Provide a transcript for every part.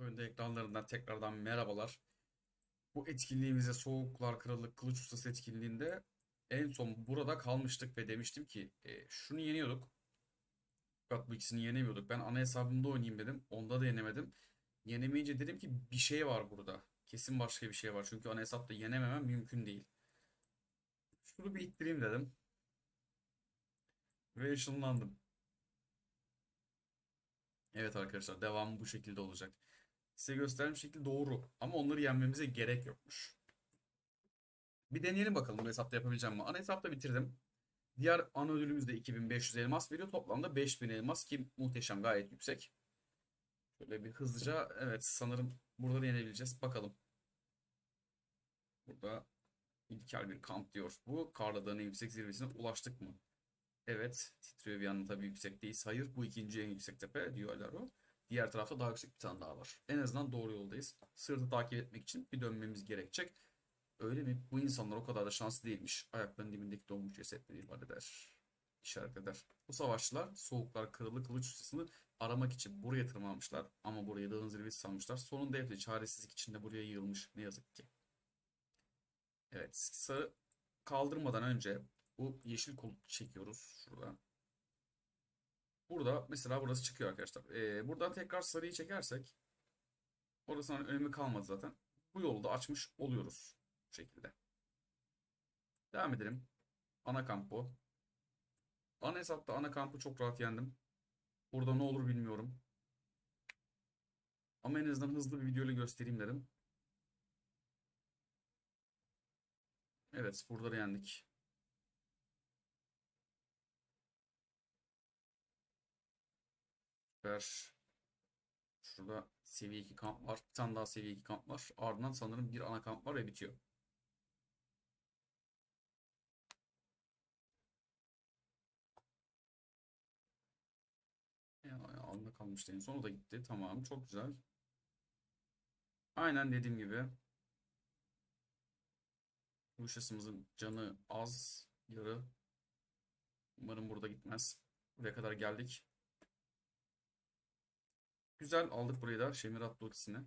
oyunda ekranlarından tekrardan merhabalar. Bu etkinliğimize Soğuklar Kralı Kılıç Ustası etkinliğinde en son burada kalmıştık ve demiştim ki e, şunu yeniyorduk. Fakat bu ikisini yenemiyorduk. Ben ana hesabımda oynayayım dedim. Onda da yenemedim. Yenemeyince dedim ki bir şey var burada. Kesin başka bir şey var. Çünkü ana hesapta yenememem mümkün değil. Şunu bir ittireyim dedim. Ve ışınlandım. Evet arkadaşlar devamı bu şekilde olacak. Size gösterdiğim şekil doğru ama onları yenmemize gerek yokmuş. Bir deneyelim bakalım bu hesapta yapabileceğim mi? Ana hesapta bitirdim. Diğer ana ödülümüz de 2500 elmas veriyor. Toplamda 5000 elmas ki muhteşem gayet yüksek. Şöyle bir hızlıca evet sanırım burada da yenebileceğiz. Bakalım. Burada İlkel bir kamp diyor. Bu Karla Dağı'nın yüksek zirvesine ulaştık mı? Evet. Titriyor bir yandan tabii yüksekteyiz. Hayır bu ikinci en yüksek tepe diyor Alaro. Diğer tarafta daha yüksek bir tane daha var. En azından doğru yoldayız. Sırtı takip etmek için bir dönmemiz gerekecek. Öyle mi? Bu insanlar o kadar da şanslı değilmiş. Ayaklarının dibindeki donmuş cesetleri ifade eder. İşaret eder. Bu savaşçılar soğuklar kralı kılıç ustasını aramak için buraya tırmanmışlar. Ama burayı dağın zirvesi sanmışlar. Sonunda hepsi çaresizlik içinde buraya yığılmış. Ne yazık ki. Evet. Sarı kaldırmadan önce bu yeşil kol çekiyoruz. Şurada. Burada mesela burası çıkıyor arkadaşlar. Ee, buradan tekrar sarıyı çekersek orasının önemi kalmadı zaten. Bu yolu da açmış oluyoruz. Bu şekilde. Devam edelim. Ana kamp. Ana hesapta ana kampı çok rahat yendim. Burada ne olur bilmiyorum. Ama en azından hızlı bir videoyla göstereyim dedim. Evet buraları yendik. Süper. Şurada seviye 2 kamp var. Bir tane daha seviye 2 kamp var. Ardından sanırım bir ana kamp var ve bitiyor. Anda kalmıştı en son o da gitti. Tamam çok güzel. Aynen dediğim gibi. Bu şahsımızın canı az. Yarı. Umarım burada gitmez. Buraya kadar geldik. Güzel aldık burayı da Şemirat ultisini.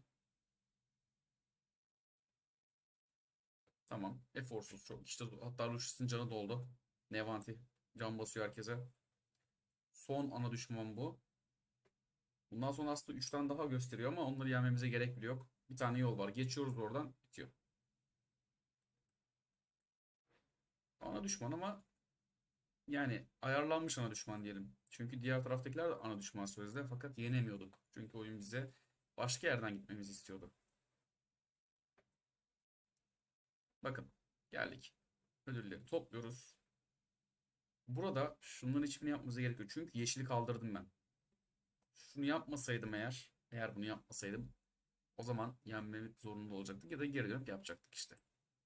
Tamam. Eforsuz çok. İşte hatta Lucius'ın canı doldu. Nevanti. Can basıyor herkese. Son ana düşman bu. Bundan sonra aslında 3 tane daha gösteriyor ama onları yenmemize gerek bile yok. Bir tane yol var. Geçiyoruz oradan. Bitiyor. Ana düşman ama yani ayarlanmış ana düşman diyelim. Çünkü diğer taraftakiler de ana düşman sözde fakat yenemiyorduk. Çünkü oyun bize başka yerden gitmemizi istiyordu. Bakın geldik. Ödülleri topluyoruz. Burada şunların hiçbirini yapmamıza gerekiyor. Çünkü yeşili kaldırdım ben. Şunu yapmasaydım eğer, eğer bunu yapmasaydım o zaman yenmemek zorunda olacaktık ya da geri dönüp yapacaktık işte.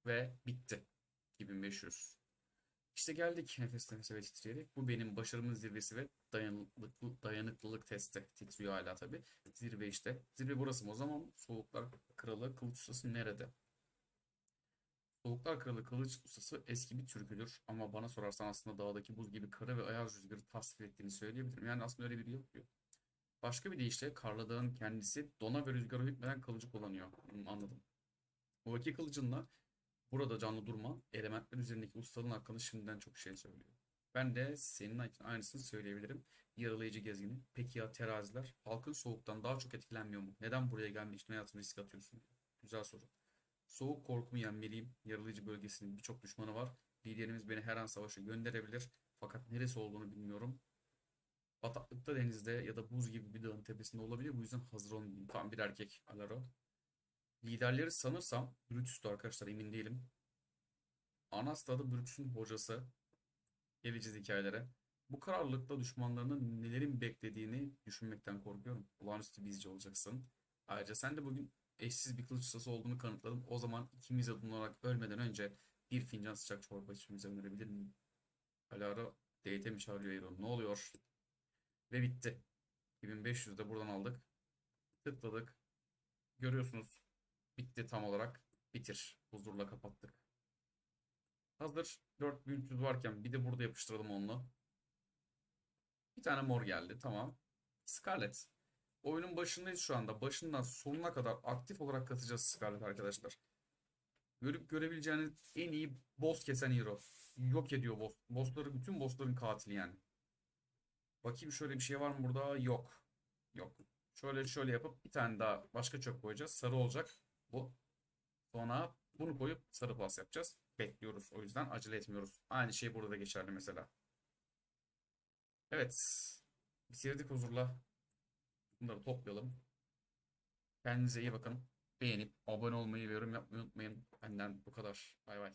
Ve bitti. 2500. İşte geldik nefes nefese ve titreyerek. Bu benim başarımın zirvesi ve dayanıklılık, dayanıklılık testi. Titriyor hala tabi. Zirve işte. Zirve burası mı? O zaman Soğuklar Kralı Kılıç Ustası nerede? Soğuklar Kralı Kılıç Ustası eski bir türküdür. Ama bana sorarsan aslında dağdaki buz gibi kara ve ayaz rüzgarı tasvir ettiğini söyleyebilirim. Yani aslında öyle biri yok diyor. Başka bir deyişle Karlı Dağ'ın kendisi dona ve rüzgara hükmeden kılıcı kullanıyor. Hmm, anladım. O iki kılıcınla Burada canlı durma, elementler üzerindeki ustalığın hakkında şimdiden çok şey söylüyor. Ben de senin için aynısını söyleyebilirim. Yaralayıcı gezgini. Peki ya teraziler? Halkın soğuktan daha çok etkilenmiyor mu? Neden buraya gelmek için hayatını riske atıyorsun? Güzel soru. Soğuk korkumu yenmeliyim. Yaralayıcı bölgesinin birçok düşmanı var. Liderimiz beni her an savaşa gönderebilir. Fakat neresi olduğunu bilmiyorum. Bataklıkta denizde ya da buz gibi bir dağın tepesinde olabilir. Bu yüzden hazır olmayayım. Tam bir erkek. Alaro. Liderleri sanırsam Brutus'tu arkadaşlar emin değilim. Anasta da Brutus'un hocası. Geleceğiz hikayelere. Bu kararlılıkta düşmanlarının nelerin beklediğini düşünmekten korkuyorum. Olağanüstü bir izci olacaksın. Ayrıca sen de bugün eşsiz bir kılıç ustası olduğunu kanıtladın. O zaman ikimiz adın olarak ölmeden önce bir fincan sıcak çorba içmemizi önerebilir miyim? Alara date mi çağırıyor Eron? Ne oluyor? Ve bitti. 2500 de buradan aldık. Tıkladık. Görüyorsunuz Bitti tam olarak. Bitir. Huzurla kapattık. Hazır 4300 varken bir de burada yapıştıralım onunla. Bir tane mor geldi. Tamam. Scarlet. oyunun başındayız şu anda. Başından sonuna kadar aktif olarak katacağız Scarlet arkadaşlar. Görüp görebileceğiniz en iyi boss kesen hero. Yok ediyor boss. Bossları, bütün bossların katili yani. Bakayım şöyle bir şey var mı burada? Yok. Yok. Şöyle şöyle yapıp bir tane daha başka çöp koyacağız. Sarı olacak bu. Sonra bunu koyup sarı pas yapacağız. Bekliyoruz. O yüzden acele etmiyoruz. Aynı şey burada da geçerli mesela. Evet. Bitirdik huzurla. Bunları toplayalım. Kendinize iyi bakın. Beğenip abone olmayı ve yorum yapmayı unutmayın. Benden bu kadar. Bay bay.